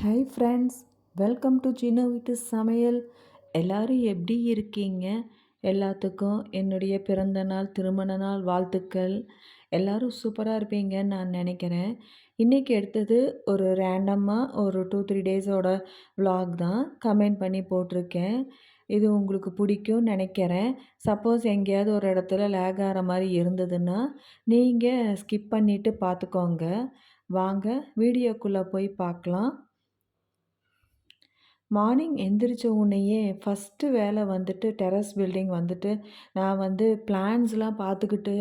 Hi friends welcome to சின்ன வீட்டு சமையல் எல்லோரும் எப்படி இருக்கீங்க? எல்லாத்துக்கும் என்னுடைய பிறந்த நாள் திருமண நாள் வாழ்த்துக்கள். எல்லோரும் சூப்பராக இருப்பீங்கன்னு நான் நினைக்கிறேன். இன்றைக்கி எடுத்தது ஒரு ரேண்டமாக ஒரு டூ த்ரீ டேஸோட விலாக் தான். கமெண்ட் பண்ணி போட்டிருக்கேன். இது உங்களுக்கு பிடிக்கும்னு நினைக்கிறேன். சப்போஸ் எங்கேயாவது ஒரு இடத்துல லேக் ஆகிற மாதிரி இருந்ததுன்னா நீங்கள் ஸ்கிப் பண்ணிவிட்டு பார்த்துக்கோங்க. வாங்க வீடியோக்குள்ளே போய் பார்க்கலாம். மார்னிங் எந்திரிச்ச உடனேயே ஃபஸ்ட்டு வேலை வந்துட்டு டெரஸ் பில்டிங் வந்துட்டு நான் வந்து பிளான்ஸ்லாம் பார்த்துக்கிட்டு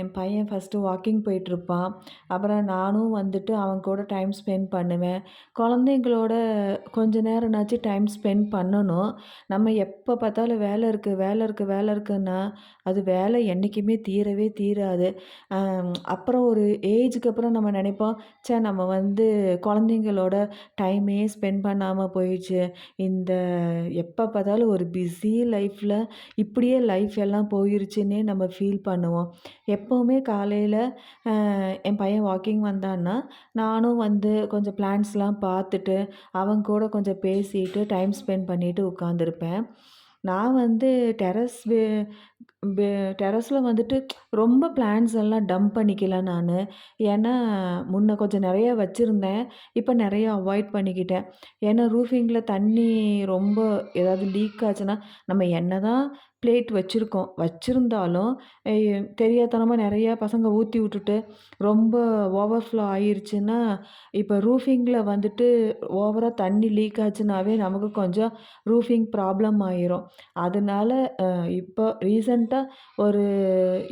என் பையன் ஃபஸ்ட்டு வாக்கிங் போயிட்டுருப்பான். அப்புறம் நானும் வந்துட்டு அவன் கூட டைம் ஸ்பெண்ட் பண்ணுவேன். குழந்தைங்களோட கொஞ்ச நேரம்னாச்சும் டைம் ஸ்பெண்ட் பண்ணணும். நம்ம எப்போ பார்த்தாலும் வேலை இருக்குது வேலை இருக்குது வேலை இருக்குன்னா அது வேலை என்றைக்குமே தீரவே தீராது. அப்புறம் ஒரு ஏஜுக்கு அப்புறம் நம்ம நினைப்போம் சே நம்ம வந்து குழந்தைங்களோட டைமே ஸ்பெண்ட் பண்ணாமல் போயிடுச்சு. இந்த எப்போ பார்த்தாலும் ஒரு பிஸி லைஃப்பில் இப்படியே லைஃப் எல்லாம் போயிருச்சுன்னே நம்ம ஃபீல் பண்ணுவோம். எப்போவுமே காலையில் என் பையன் வாக்கிங் வந்தான்னா நானும் வந்து கொஞ்சம் பிளான்ஸ்லாம் பார்த்துட்டு அவங்க கூட கொஞ்சம் பேசிட்டு டைம் ஸ்பெண்ட் பண்ணிவிட்டு உட்காந்துருப்பேன் நான் வந்து டெரஸ் பெ டெரஸில் வந்துட்டு ரொம்ப பிளான்ஸ் எல்லாம் டம்ப் பண்ணிக்கல நான். ஏன்னா முன்ன கொஞ்சம் நிறைய வச்சுருந்தேன். இப்போ நிறைய அவாய்ட் பண்ணிக்கிட்டேன். ஏன்னா ரூஃபிங்கில் தண்ணி ரொம்ப ஏதாவது லீக் ஆச்சுன்னா நம்ம என்ன தான் பிளேட் வச்சுருக்கோம். வச்சுருந்தாலும் தெரியாதனமாக நிறையா பசங்க ஊற்றி விட்டுட்டு ரொம்ப ஓவர்ஃப்ளோ ஆயிருச்சுன்னா இப்போ ரூஃபிங்கில் வந்துட்டு ஓவராக தண்ணி லீக் ஆச்சுனாவே நமக்கு கொஞ்சம் ரூஃபிங் ப்ராப்ளம் ஆயிரும். அதனால இப்போ ரீசண்டாக ஒரு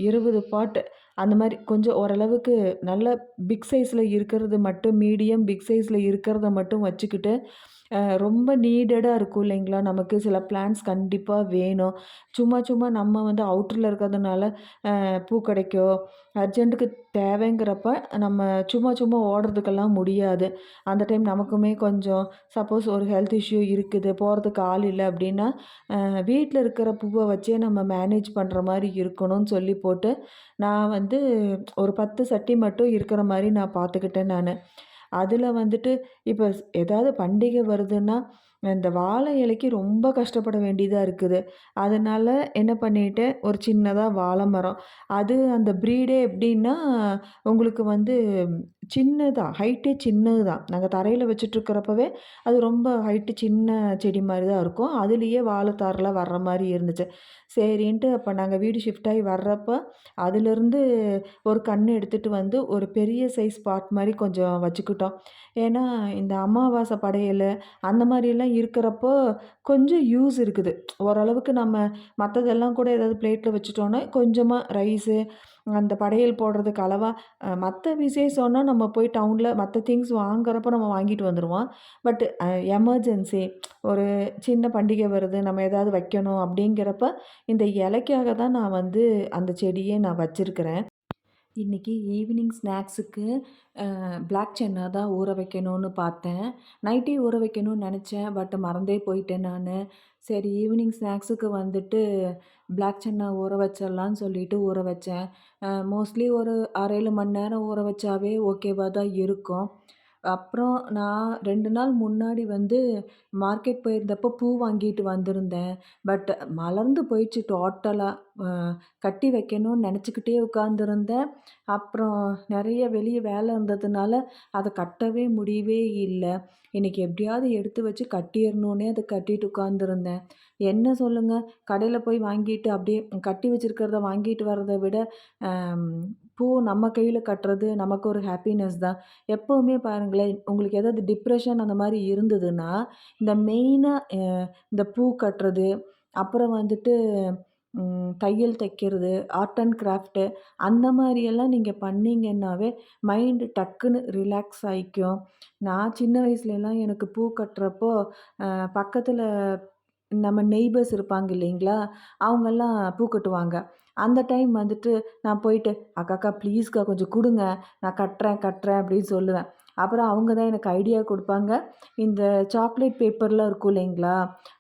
இருபது பாட்டு அந்த மாதிரி கொஞ்சம் ஓரளவுக்கு நல்ல பிக் சைஸில் இருக்கிறது மட்டும் மீடியம் பிக் சைஸில் இருக்கிறத மட்டும் வச்சுக்கிட்டு ரொம்ப நீடடாக இருக்கும் இல்லைங்களா? நமக்கு சில பிளான்ஸ் கண்டிப்பாக வேணும். சும்மா சும்மா நம்ம வந்து அவுட்டரில் இருக்கிறதுனால பூ கிடைக்கும் அர்ஜென்ட்டுக்கு தேவைங்கிறப்ப நம்ம சும்மா சும்மா ஓடுறதுக்கெல்லாம் முடியாது. அந்த டைம் நமக்குமே கொஞ்சம் சப்போஸ் ஒரு ஹெல்த் இஷ்யூ இருக்குது போகிறதுக்கு ஆள் இல்லை அப்படின்னா வீட்டில் இருக்கிற பூவை வச்சே நம்ம மேனேஜ் பண்ணுற மாதிரி இருக்கணும்னு சொல்லி போட்டு நான் வந்து ஒரு பத்து சட்டி மட்டும் இருக்கிற மாதிரி நான் பார்த்துக்கிட்டேன் நான். அதில் வந்துட்டு இப்போ ஏதாவது பண்டிகை வருதுன்னா இந்த வாழை இலைக்கு ரொம்ப கஷ்டப்பட வேண்டியதாக இருக்குது. அதனால் என்ன பண்ணிட்டேன் ஒரு சின்னதாக வாழை மரம். அது அந்த ப்ரீடே எப்படின்னா உங்களுக்கு வந்து சின்னதாக ஹைட்டே சின்னது தான் நாங்கள் தரையில் வச்சுட்ருக்கிறப்பவே அது ரொம்ப ஹைட்டு சின்ன செடி மாதிரி தான் இருக்கும். அதுலேயே வாழைத்தாரெலாம் வர்ற மாதிரி இருந்துச்சு. சரின்ட்டு அப்போ நாங்கள் வீடு ஷிஃப்ட் ஆகி வர்றப்போ அதுலேருந்து ஒரு கன்று எடுத்துகிட்டு வந்து ஒரு பெரிய சைஸ் பாட் மாதிரி கொஞ்சம் வச்சுக்கிட்டோம். ஏன்னா இந்த அமாவாசை படையல் அந்த மாதிரியெல்லாம் இருக்கிறப்போ கொஞ்சம் யூஸ் இருக்குது. ஓரளவுக்கு நம்ம மற்றதெல்லாம் கூட ஏதாவது பிளேட்டில் வச்சுட்டோன்னா கொஞ்சமாக ரைஸு அந்த படையல் போடுறதுக்கு அளவாக மற்ற விசேஷம்னா நம்ம போய் டவுனில் மற்ற திங்ஸ் வாங்குறப்ப நம்ம வாங்கிட்டு வந்துடுவோம் பட் எமர்ஜென்சி ஒரு சின்ன பண்டிகை வருது நம்ம ஏதாவது வைக்கணும் அப்படிங்கிறப்ப இந்த இலைக்காக தான் நான் வந்து அந்த செடியே நான் வச்சுருக்கிறேன். இன்றைக்கி ஈவினிங் ஸ்நாக்ஸுக்கு பிளாக் சென்னா தான் ஊற வைக்கணும்னு பார்த்தேன். நைட்டே ஊற வைக்கணும்னு நினச்சேன் பட் மறந்தே போயிட்டேன் நான். சரி ஈவினிங் ஸ்நாக்ஸுக்கு வந்துட்டு பிளாக் சென்னா ஊற வச்சிடலான்னு சொல்லிட்டு ஊற வச்சேன். மோஸ்ட்லி ஒரு அரை ஏழு மணி நேரம் ஊற வச்சாவே ஓகேவாக தான் இருக்கும். அப்புறம் நான் ரெண்டு நாள் முன்னாடி வந்து மார்க்கெட் போயிருந்தப்போ பூ வாங்கிட்டு வந்திருந்தேன். பட் மலர்ந்து போயிடுச்சு டோட்டலாக கட்டி வைக்கணும்னு நினச்சிக்கிட்டே உட்காந்துருந்தேன் அப்புறம் நிறைய வெளியே வேலை இருந்ததுனால அதை கட்டவே முடியவே இல்லை. இன்றைக்கி எப்படியாவது எடுத்து வச்சு கட்டிடணுன்னே அதை கட்டிட்டு உட்காந்துருந்தேன் என்ன சொல்லுங்கள் கடையில் போய் வாங்கிட்டு அப்படியே கட்டி வச்சுருக்கிறத வாங்கிட்டு வர்றதை விட பூ நம்ம கையில் கட்டுறது நமக்கு ஒரு ஹாப்பினஸ் தான். எப்போவுமே பாருங்களேன் உங்களுக்கு ஏதாவது டிப்ரெஷன் அந்த மாதிரி இருந்ததுன்னா இந்த மெயினாக இந்த பூ கட்டுறது அப்புறம் வந்துட்டு தையல் தைக்கிறது ஆர்ட் அண்ட் கிராஃப்ட்டு அந்த மாதிரியெல்லாம் நீங்கள் பண்ணிங்கன்னாவே மைண்டு டக்குன்னு ரிலாக்ஸ் ஆகிக்கும் நான் சின்ன வயசுலலாம் எனக்கு பூ கட்டுறப்போ பக்கத்தில் நம்ம நெய்பர்ஸ் இருப்பாங்க இல்லைங்களா? அவங்கெல்லாம் பூ கட்டுவாங்க. அந்த டைம் வந்துட்டு நான் போயிட்டு அக்காக்கா ப்ளீஸ்க்கா கொஞ்சம் கொடுங்க. நான் கட்டுறேன் கட்டுறேன் அப்படின்னு சொல்லுவேன். அப்புறம் அவங்க தான் எனக்கு ஐடியா கொடுப்பாங்க. இந்த சாக்லேட் பேப்பர்லாம் இருக்கும் இல்லைங்களா?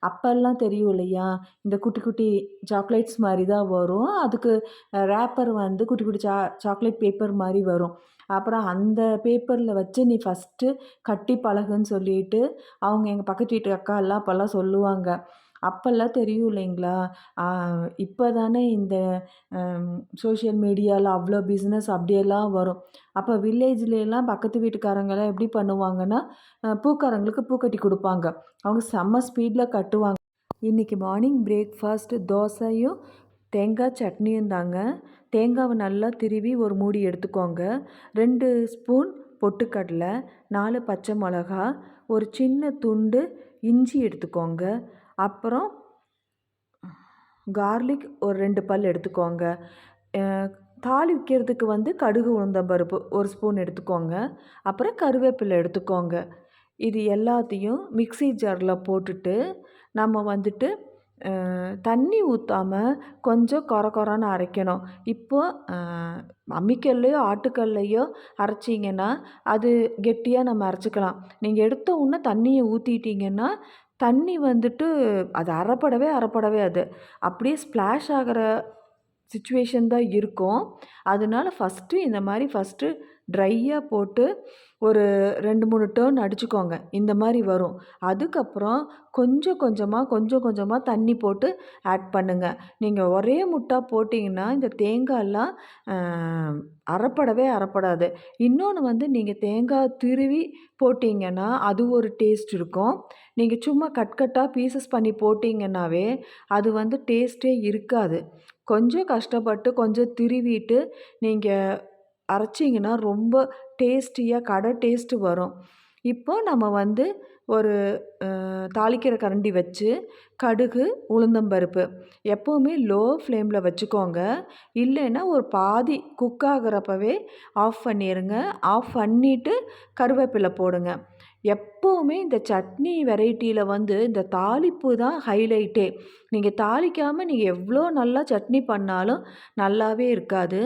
அப்போல்லாம் தெரியும் இல்லையா? இந்த குட்டி குட்டி சாக்லேட்ஸ் மாதிரி தான் வரும். அதுக்கு ரேப்பர் வந்து குட்டி குட்டி சா சாக்லேட் பேப்பர் மாதிரி வரும். அப்புறம் அந்த பேப்பரில் வச்சு நீ ஃபஸ்ட்டு கட்டி பழகுன்னு சொல்லிட்டு அவங்க எங்கள் பக்கத்து வீட்டு அக்கா எல்லாம் அப்போல்லாம் சொல்லுவாங்க. அப்போல்லாம் தெரியும் இல்லைங்களா? இப்போ தானே இந்த சோஷியல் மீடியாவில் அவ்வளோ பிஸ்னஸ் அப்படியெல்லாம் வரும். அப்போ வில்லேஜ்லாம் பக்கத்து வீட்டுக்காரங்கலாம் எப்படி பண்ணுவாங்கன்னா பூக்காரங்களுக்கு பூ கட்டி கொடுப்பாங்க. அவங்க செம்ம ஸ்பீடில் கட்டுவாங்க. இன்றைக்கி மார்னிங் பிரேக்ஃபாஸ்ட்டு தோசையும் தேங்காய் சட்னியும் தாங்க. தேங்காவை நல்லா திருவி ஒரு மூடி எடுத்துக்கோங்க. ரெண்டு ஸ்பூன் பொட்டுக்கடலை நாலு பச்சை மிளகா ஒரு சின்ன துண்டு இஞ்சி எடுத்துக்கோங்க. அப்புறம் கார்லிக் ஒரு ரெண்டு பல் எடுத்துக்கோங்க. தாளிக்கிறதுக்கு வந்து கடுகு உளுந்தம் பருப்பு ஒரு ஸ்பூன் எடுத்துக்கோங்க. அப்புறம் கருவேப்பிலை எடுத்துக்கோங்க. இது எல்லாத்தையும் மிக்சி ஜாரில் போட்டுட்டு நம்ம வந்துட்டு தண்ணி ஊற்றாமல் கொஞ்சம் கொர கொரன்னு அரைக்கணும். இப்போது அம்மிக்கல்லையோ ஆட்டுக்கல்லையோ அரைச்சிங்கன்னா அது கெட்டியாக நம்ம அரைச்சிக்கலாம். நீங்கள் எடுத்த உடனே தண்ணியை ஊற்றிட்டிங்கன்னா தண்ணி வந்துட்டு அது அரைப்படவே அரைப்படவே அது. அப்படியே ஸ்ப்ளாஷ் ஆகிற சுச்சுவேஷன் தான் இருக்கும். அதனால ஃபஸ்ட்டு இந்த மாதிரி ஃபஸ்ட்டு ட்ரையாக போட்டு ஒரு ரெண்டு மூணு டேர்ன் அடிச்சுக்கோங்க. இந்த மாதிரி வரும். அதுக்கப்புறம் கொஞ்சம் கொஞ்சமாக கொஞ்சம் கொஞ்சமாக தண்ணி போட்டு ஆட் பண்ணுங்கள் நீங்கள் ஒரே முட்டாக போட்டிங்கன்னா இந்த தேங்காயெல்லாம் அறப்படவே அறப்படாது இன்னொன்று வந்து நீங்கள் தேங்காய் திருவி போட்டிங்கன்னா அது ஒரு டேஸ்ட் இருக்கும். நீங்கள் சும்மா கட் கட்டாக பீசஸ் பண்ணி போட்டிங்கன்னாவே அது வந்து டேஸ்ட்டே இருக்காது. கொஞ்சம் கஷ்டப்பட்டு கொஞ்சம் திருவிட்டு நீங்கள் அரைச்சிங்கன்னா ரொம்ப டேஸ்டியாக கடை டேஸ்ட்டு வரும். இப்போ நம்ம வந்து ஒரு தாளிக்கிற கரண்டி வச்சு கடுகு உளுந்தம்பருப்பு எப்போவுமே லோ ஃப்ளேமில் வச்சுக்கோங்க. இல்லைன்னா ஒரு பாதி குக் ஆகிறப்பவே ஆஃப் பண்ணிடுங்க ஆஃப் பண்ணிவிட்டு கருவேப்பிலை போடுங்க. எப்போவுமே இந்த சட்னி வெரைட்டியில் வந்து இந்த தாளிப்பு தான் ஹைலைட்டே நீங்கள் தாளிக்காமல் நீங்கள் எவ்வளோ நல்லா சட்னி பண்ணாலும் நல்லாவே இருக்காது.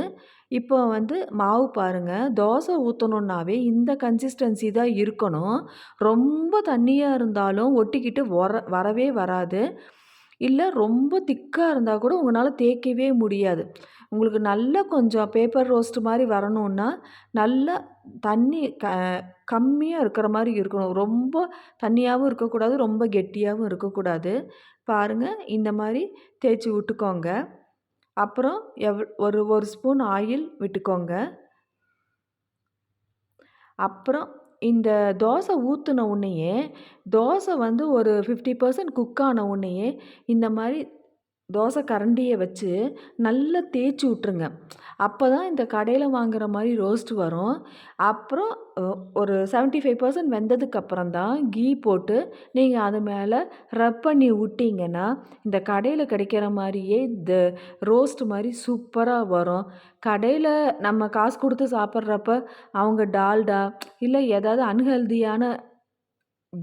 இப்போ வந்து மாவு பாருங்கள் தோசை ஊற்றணுன்னாவே இந்த கன்சிஸ்டன்சி தான் இருக்கணும். ரொம்ப தண்ணியாக இருந்தாலும் ஒட்டிக்கிட்டு வர வரவே வராது. இல்லை ரொம்ப திக்காக இருந்தால் கூட உங்களால் தேய்க்கவே முடியாது. உங்களுக்கு நல்ல கொஞ்சம் பேப்பர் ரோஸ்ட் மாதிரி வரணுன்னா நல்லா தண்ணி க கம்மியாக இருக்கிற மாதிரி இருக்கணும். ரொம்ப தண்ணியாகவும் இருக்கக்கூடாது ரொம்ப கெட்டியாகவும் இருக்கக்கூடாது. பாருங்கள் இந்த மாதிரி தேய்ச்சி விட்டுக்கோங்க. அப்புறம் எவ் ஒரு ஒரு ஸ்பூன் ஆயில் விட்டுக்கோங்க. அப்புறம் இந்த தோசை ஊற்றின உடனேயே தோசை வந்து ஒரு ஃபிஃப்டி பர்சன்ட் குக் ஆன உடனேயே இந்த மாதிரி தோசை கரண்டியை வச்சு நல்லா தேய்ச்சி விட்ருங்க அப்போ தான் இந்த கடையில் வாங்குகிற மாதிரி ரோஸ்ட் வரும். அப்புறம் ஒரு செவன்ட்டி ஃபைவ் பர்சன்ட் வெந்ததுக்கப்புறம் தான் கீ போட்டு நீங்கள் அது மேலே ரப் பண்ணி விட்டிங்கன்னா இந்த கடையில் கிடைக்கிற மாதிரியே இந்த ரோஸ்ட் மாதிரி சூப்பராக வரும். கடையில் நம்ம காசு கொடுத்து சாப்பிட்றப்ப அவங்க டால்டா இல்லை ஏதாவது அன்ஹெல்தியான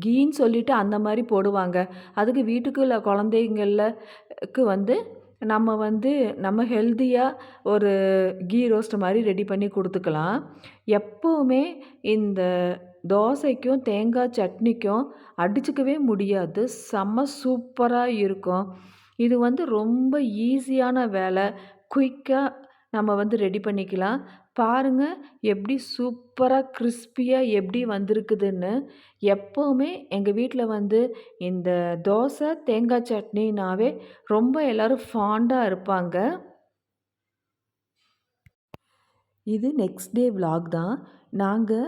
கீன்னு சொல்லிவிட்டு அந்த மாதிரி போடுவாங்க. அதுக்கு வீட்டுக்குள்ள குழந்தைங்களுக்கு வந்து நம்ம வந்து நம்ம ஹெல்த்தியாக ஒரு கீ ரோஸ்ட் மாதிரி ரெடி பண்ணி கொடுத்துக்கலாம். எப்போவுமே இந்த தோசைக்கும் தேங்காய் சட்னிக்கும் அடிச்சுக்கவே முடியாது. செம்ம சூப்பராக இருக்கும். இது வந்து ரொம்ப ஈஸியான வேலை. குயிக்காக நம்ம வந்து ரெடி பண்ணிக்கலாம். பாருங்கள் எப்படி சூப்பராக கிறிஸ்பியாக எப்படி வந்திருக்குதுன்னு. எப்போவுமே எங்கள் வீட்டில் வந்து இந்த தோசை தேங்காய் சட்னினாவே ரொம்ப எல்லோரும் ஃபாண்டாக இருப்பாங்க. இது நெக்ஸ்ட் டே விலாக் தான். நாங்கள்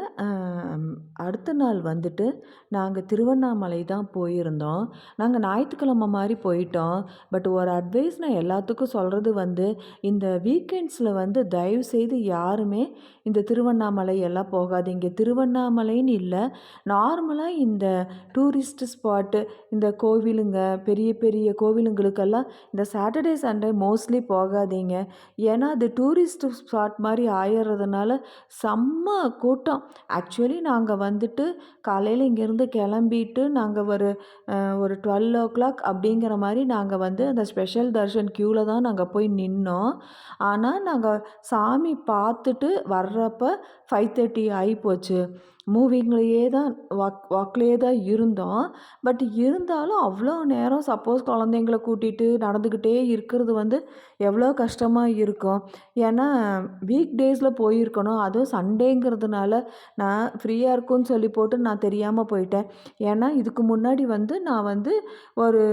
அடுத்த நாள் வந்துட்டு நாங்கள் திருவண்ணாமலை தான் போயிருந்தோம். நாங்கள் ஞாயிற்றுக்கிழமை மாதிரி போயிட்டோம். பட் ஒரு அட்வைஸ் நான் எல்லாத்துக்கும் சொல்கிறது வந்து இந்த வீக்கெண்ட்ஸில் வந்து தயவுசெய்து யாருமே இந்த திருவண்ணாமலை எல்லாம் போகாதீங்க. திருவண்ணாமலைன்னு இல்லை. நார்மலாக இந்த டூரிஸ்ட் ஸ்பாட்டு இந்த கோவிலுங்க பெரிய பெரிய கோவிலுங்களுக்கெல்லாம் இந்த சாட்டர்டே சண்டே மோஸ்ட்லி போகாதீங்க. ஏன்னா அது டூரிஸ்ட் ஸ்பாட் மாதிரி ஆயிடுறதுனால செம்ம கூட்டம். ஆக்சுவலி நாங்கள் வந்துட்டு காலையில் இங்கேருந்து கிளம்பிட்டு நாங்கள் ஒரு ஒரு டுவெல் ஓ கிளாக் அப்படிங்கிற மாதிரி நாங்கள் வந்து அந்த ஸ்பெஷல் தர்ஷன் க்யூவில் தான் நாங்கள் போய் நின்னோம். ஆனால் நாங்கள் சாமி பார்த்துட்டு வர்றப்போ ஃபைவ் தேர்ட்டி ஆகிப்போச்சு மூவிங்லேயே தான் வாக் வாக்லேயே தான் இருந்தோம். பட் இருந்தாலும் அவ்வளோ நேரம் சப்போஸ் குழந்தைங்கள கூட்டிகிட்டு நடந்துக்கிட்டே இருக்கிறது வந்து எவ்வளோ கஷ்டமாக இருக்கும். ஏன்னா வீக் டேஸில் போயிருக்கணும். அதுவும் சண்டேங்கிறதுனால நான் ஃப்ரீயாக இருக்கும்னு சொல்லி போட்டு நான் தெரியாமல் போயிட்டேன். ஏன்னா இதுக்கு முன்னாடி வந்து நான் வந்து ஒரு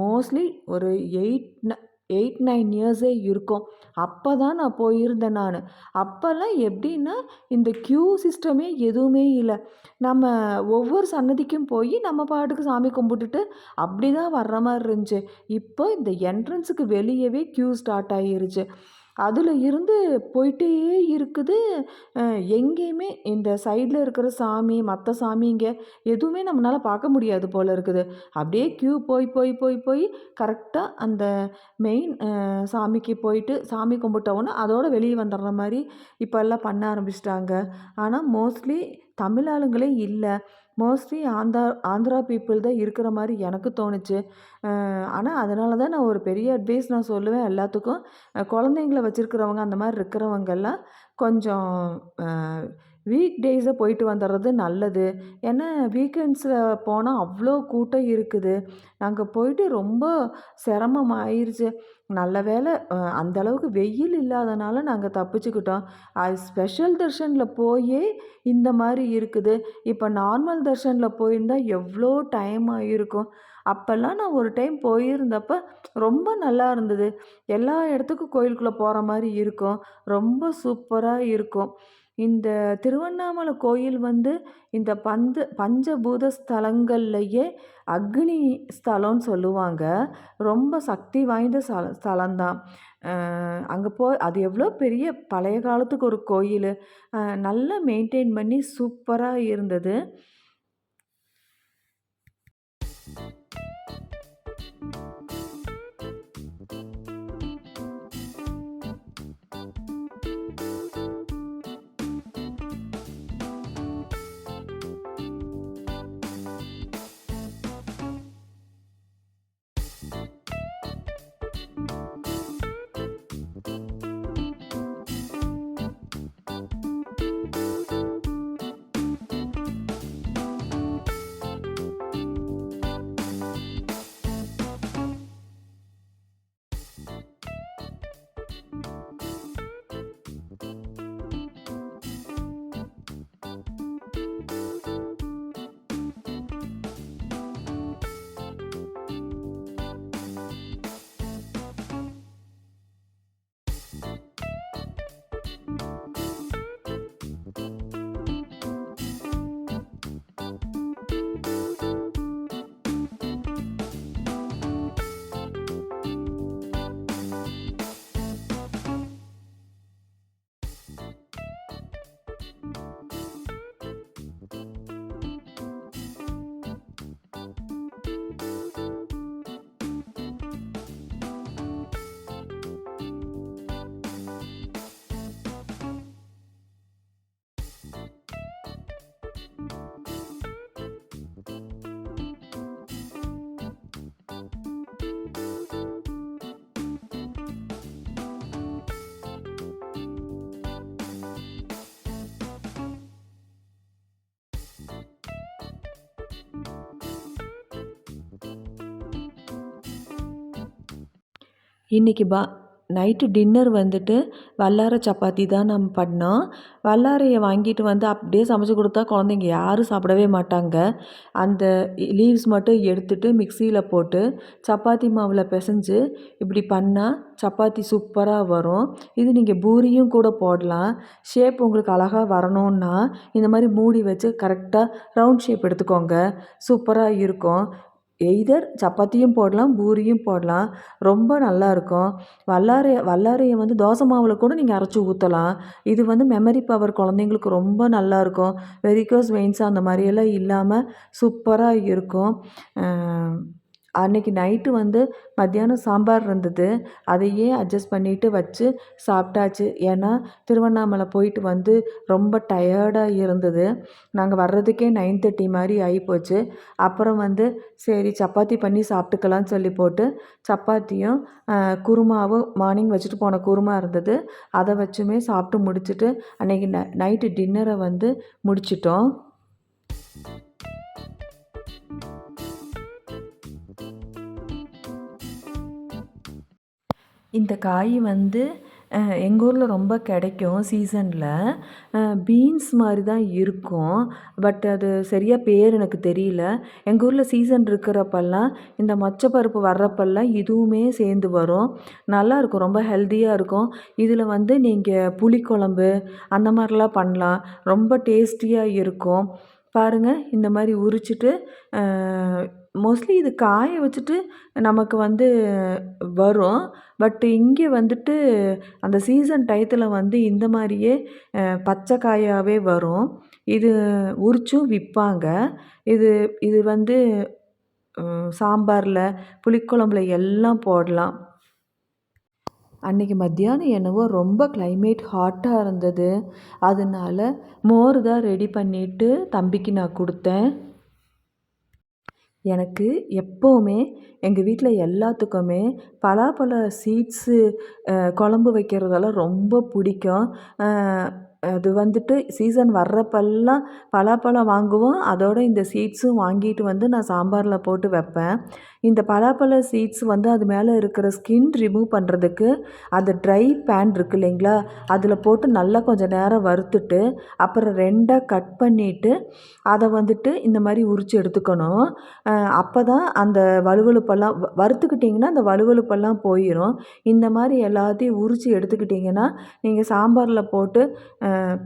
மோஸ்ட்லி ஒரு எயிட் எயிட் நைன் இயர்ஸே இருக்கும். அப்போ தான் நான் போயிருந்தேன் நான். அப்போல்லாம் எப்படின்னா இந்த க்யூ சிஸ்டமே எதுவுமே இல்லை. நம்ம ஒவ்வொரு சன்னதிக்கும் போய் நம்ம பாட்டுக்கு சாமி கும்பிட்டுட்டு அப்படி தான் வர்ற மாதிரி இருந்துச்சு. இப்போ இந்த என்ட்ரன்ஸுக்கு வெளியவே க்யூ ஸ்டார்ட் ஆகிருச்சு அதில் இருந்து போயிட்டே இருக்குது. எங்கேயுமே இந்த சைடில் இருக்கிற சாமி மற்ற சாமிங்க எதுவுமே நம்மளால் பார்க்க முடியாது போல் இருக்குது. அப்படியே க்யூ போய் போய் போய் போய் கரெக்டாக அந்த மெயின் சாமிக்கு போயிட்டு சாமி கும்பிட்டோன்னே அதோடு வெளியே வந்துடுற மாதிரி இப்போல்லாம் பண்ண ஆரம்பிச்சிட்டாங்க. ஆனால் மோஸ்ட்லி தமிழ் ஆளுங்களே இல்லை. மோஸ்ட்லி ஆந்தா ஆந்திரா பீப்புள் தான் இருக்கிற மாதிரி எனக்கு தோணுச்சு. ஆனால் அதனால தான் நான் ஒரு பெரிய அட்வைஸ் நான் சொல்லுவேன் எல்லாத்துக்கும். குழந்தைங்கள வச்சுருக்கிறவங்க அந்த மாதிரி இருக்கிறவங்கெல்லாம் கொஞ்சம் வீக் டேஸை போயிட்டு வந்துடுறது நல்லது. ஏன்னா வீக்கெண்ட்ஸில் போனால் அவ்வளோ கூட்டம் இருக்குது. நாங்கள் போயிட்டு ரொம்ப சிரமம் ஆயிடுச்சு நல்ல வேலை அந்தளவுக்கு வெயில் இல்லாதனால நாங்கள் தப்பிச்சுக்கிட்டோம். அது ஸ்பெஷல் தர்ஷனில் போயே இந்த மாதிரி இருக்குது. இப்போ நார்மல் தர்ஷனில் போயிருந்தால் எவ்வளோ டைம் ஆகிருக்கும் அப்போல்லாம் நான் ஒரு டைம் போயிருந்தப்போ ரொம்ப நல்லா இருந்தது. எல்லா இடத்துக்கும் கோயிலுக்குள்ளே போகிற மாதிரி இருக்கும். ரொம்ப சூப்பராக இருக்கும். இந்த திருவண்ணாமலை கோயில் வந்து இந்த பந்து பஞ்சபூத ஸ்தலங்கள்லையே அக்னி ஸ்தலம்னு சொல்லுவாங்க. ரொம்ப சக்தி வாய்ந்த ஸ்தல ஸ்தலம்தான். அங்கே போய் அது எவ்வளோ பெரிய பழைய காலத்துக்கு ஒரு கோயில். நல்லா மெயின்டைன் பண்ணி சூப்பராக இருந்தது. இன்றைக்கி பா நைட்டு டின்னர் வந்துட்டு வல்லார சப்பாத்தி தான் நம்ம பண்ணோம். வல்லாரையை வாங்கிட்டு வந்து அப்படியே சமைச்சு கொடுத்தா குழந்தைங்க யாரும் சாப்பிடவே மாட்டாங்க. அந்த லீவ்ஸ் மட்டும் எடுத்துட்டு மிக்சியில் போட்டு சப்பாத்தி மாவில் பிசைஞ்சு இப்படி பண்ணால் சப்பாத்தி சூப்பராக வரும். இது நீங்கள் பூரியும் கூட போடலாம். ஷேப் உங்களுக்கு அழகாக வரணுன்னா இந்த மாதிரி மூடி வச்சு கரெக்டாக ரவுண்ட் ஷேப் எடுத்துக்கோங்க. சூப்பராக இருக்கும். எய்தர் சப்பாத்தியும் போடலாம் பூரியும் போடலாம். ரொம்ப நல்லாயிருக்கும் வல்லாரை வல்லாரையை வந்து தோசை மாவில் கூட நீங்கள் அரைச்சி ஊற்றலாம் இது வந்து மெமரி பவர் குழந்தைங்களுக்கு ரொம்ப நல்லாயிருக்கும் வெரிகோஸ் வெயின்ஸ் அந்த மாதிரியெல்லாம் இல்லாமல் சூப்பராக இருக்கும். அன்றைக்கி நைட்டு வந்து மத்தியானம் சாம்பார் இருந்தது. அதையே அட்ஜஸ்ட் பண்ணிவிட்டு வச்சு சாப்பிட்டாச்சு. ஏன்னா திருவண்ணாமலை போயிட்டு வந்து ரொம்ப டயர்டாக இருந்தது. நாங்கள் வர்றதுக்கே நைன் தேர்ட்டி மாதிரி ஆகிப்போச்சு அப்புறம் வந்து சரி சப்பாத்தி பண்ணி சாப்பிட்டுக்கலாம்னு சொல்லி போட்டு சப்பாத்தியும் குருமாவும் மார்னிங் வச்சுட்டு போன குருமா இருந்தது. அதை வச்சுமே சாப்பிட்டு முடிச்சுட்டு அன்றைக்கி ந நைட்டு டின்னரை வந்து முடிச்சிட்டோம். இந்த காய் வந்து எங்கள் ஊரில் ரொம்ப கிடைக்கும் சீசனில். பீன்ஸ் மாதிரி தான் இருக்கும். பட் அது சரியாக பேர் எனக்கு தெரியல. எங்கள் ஊரில் சீசன் இருக்கிறப்பெல்லாம் இந்த மொச்சப்பருப்பு வர்றப்பெல்லாம் இதுவுமே சேர்ந்து வரும். நல்லாயிருக்கும் ரொம்ப ஹெல்த்தியாக இருக்கும். இதில் வந்து நீங்கள் புளிக்குழம்பு அந்த மாதிரிலாம் பண்ணலாம். ரொம்ப டேஸ்டியாக இருக்கும். பாருங்கள் இந்த மாதிரி உரிச்சிட்டு மோஸ்ட்லி இது காய வச்சுட்டு நமக்கு வந்து வரும். பட் இங்கே வந்துட்டு அந்த சீசன் டயத்தில் வந்து இந்த மாதிரியே பச்சை காயாகவே வரும். இது உரிச்சும் விற்பாங்க. இது இது வந்து சாம்பாரில் புளிக்குழம்புல எல்லாம் போடலாம். அன்றைக்கி மத்தியானம் என்னவோ ரொம்ப கிளைமேட் ஹாட்டாக இருந்தது. அதனால மோர் தான் ரெடி பண்ணிவிட்டு தம்பிக்கு நான் கொடுத்தேன். எனக்கு எப்போவுமே எங்கள் வீட்டில் எல்லாத்துக்குமே பலாப்பழ சீட்ஸு குழம்பு வைக்கிறதெல்லாம் ரொம்ப பிடிக்கும். அது வந்துட்டு சீசன் வர்றப்பெல்லாம் பலாப்பழம் வாங்குவோம். அதோட இந்த சீட்ஸும் வாங்கிட்டு வந்து நான் சாம்பாரில் போட்டு வைப்பேன். இந்த பலாப்பழ சீட்ஸ் வந்து அது மேலே இருக்கிற ஸ்கின் ரிமூவ் பண்ணுறதுக்கு அந்த ட்ரை பேன் இருக்கு இல்லைங்களா? அதில் போட்டு நல்லா கொஞ்சம் நேரம் வறுத்துட்டு அப்புறம் ரெண்டாக கட் பண்ணிவிட்டு அதை வந்துட்டு இந்த மாதிரி உரித்து எடுத்துக்கணும். அப்போ தான் அந்த வழுவழுப்பெல்லாம் வறுத்துக்கிட்டிங்கன்னா அந்த வலுவழுப்பெல்லாம் போயிடும் இந்த மாதிரி எல்லாத்தையும் உரித்து எடுத்துக்கிட்டிங்கன்னா நீங்கள் சாம்பாரில் போட்டு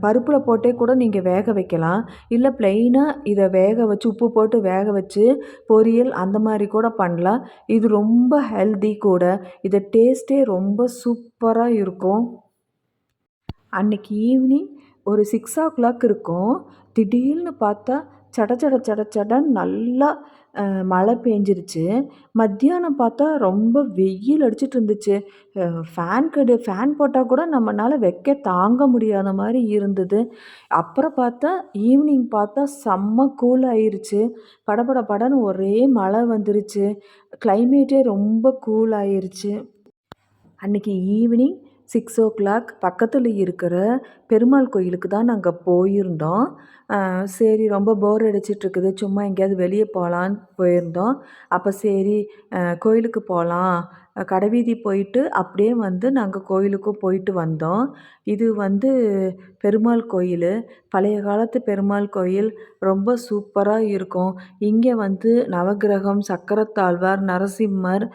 பருப்பில் போட்டே கூட நீங்கள் வேக வைக்கலாம். இல்லை ப்ளெயினாக இதை வேக வச்சு உப்பு போட்டு வேக வச்சு பொரியல் அந்த மாதிரி கூட பண்ணலாம் இது ரொம்ப ஹெல்தி கூட. இதை டேஸ்ட்டே ரொம்ப சூப்பராக இருக்கும். அன்றைக்கி ஈவினிங் ஒரு சிக்ஸ் ஓ கிளாக் இருக்கும். திடீர்னு பார்த்தா சட சட சட சடன்னு நல்லா மழை பெஞ்சிருச்சு. மத்தியானம் பார்த்தா ரொம்ப வெயில் அடிச்சிட்டு இருந்துச்சு. ஃபேன் கடு ஃபேன் போட்டால் கூட நம்மளால் வைக்க தாங்க முடியாத மாதிரி இருந்தது. அப்புறம் பார்த்தா ஈவினிங் பார்த்தா செம்ம கூல் ஆயிருச்சு. படபட படன்னு ஒரே மழை வந்துருச்சு. கிளைமேட்டே ரொம்ப கூல் ஆயிருச்சு. அன்றைக்கி ஈவினிங் சிக்ஸ் ஓ கிளாக் பக்கத்தில் இருக்கிற பெருமாள் கோயிலுக்கு தான் நாங்கள் போயிருந்தோம். சரி ரொம்ப போர் அடிச்சிட்ருக்குது. சும்மா எங்கேயாவது வெளியே போகலான்னு போயிருந்தோம். அப்போ சரி கோயிலுக்கு போகலாம் கடைவீதி போயிட்டு அப்படியே வந்து நாங்கள் கோயிலுக்கும் போயிட்டு வந்தோம். இது வந்து பெருமாள் கோயில். பழைய காலத்து பெருமாள் கோயில். ரொம்ப சூப்பராக இருக்கும். இங்கே வந்து நவக்கிரகம் சக்கரத்தாழ்வார் நரசிம்மர்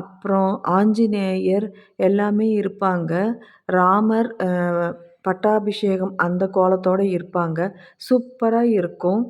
அப்புறம் ஆஞ்சநேயர் எல்லாமே இருப்பாங்க. ராமர் பட்டாபிஷேகம் அந்த கோலத்தோடு இருப்பாங்க. சூப்பராக இருக்கும்.